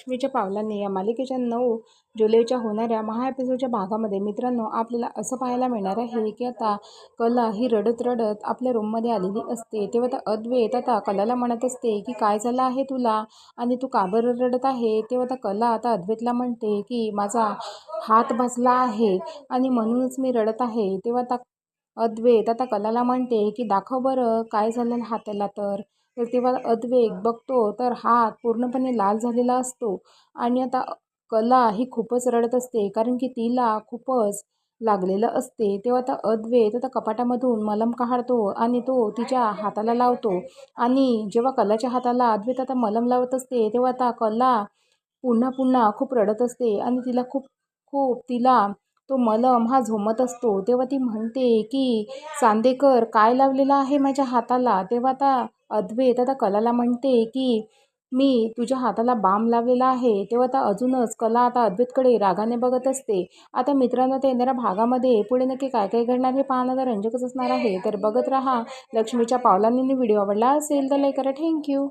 लक्ष्मीच्या पावलांनी या मालिकेच्या नऊ जुलैच्या होणाऱ्या महा एपिसोडच्या भागामध्ये मित्रांनो आपल्याला असं पाहायला मिळणार आहे की आता कला ही रडत रडत आपल्या रूममध्ये आलेली असते. तेव्हा आता अद्वैत आता कलाला म्हणत असते की काय झालं आहे तुला? आणि तू का बरं रडत आहे? तेव्हा आता कला आता अद्वैतला म्हणते की माझा हात भाजला आहे आणि म्हणूनच मी रडत आहे. तेव्हा आता अद्वैत आता कलाला म्हणते की दाखव बरं काय झालं हाताला तर? तर तेव्हा अद्वेग बघतो तर हात पूर्णपणे लाल झालेला असतो. आणि आता कला ही खूपच रडत असते कारण की तिला खूपच लागलेलं असते. तेव्हा आता अद्वैत आता कपाटामधून मलम काढतो आणि तो तिच्या हाताला लावतो. आणि जेव्हा कलाच्या हाताला अद्वैत आता मलम लावत असते तेव्हा आता कला पुन्हा पुन्हा खूप रडत असते आणि तिला खूप खूप तिला तो मलम हा झोमत असतो. तेव्हा ती म्हणते की चांदेकर काय लावलेला आहे माझ्या हाताला? तेव्हा आता अद्वैत. आता कलाला म्हणते की मी तुझ्या हाताला बाम लावलेला आहे. तेव्हा आता अजूनच कला आता अद्वैतकडे रागाने बघत असते. आता मित्रांनो ते येणाऱ्या भागामध्ये पुढे नक्की काय काय घडणार हे पाहणं तर रंजकच असणार आहे. तर बघत राहा लक्ष्मीच्या पावलांनी व्हिडिओ आवडला असेल तर लाईक करा. थँक्यू.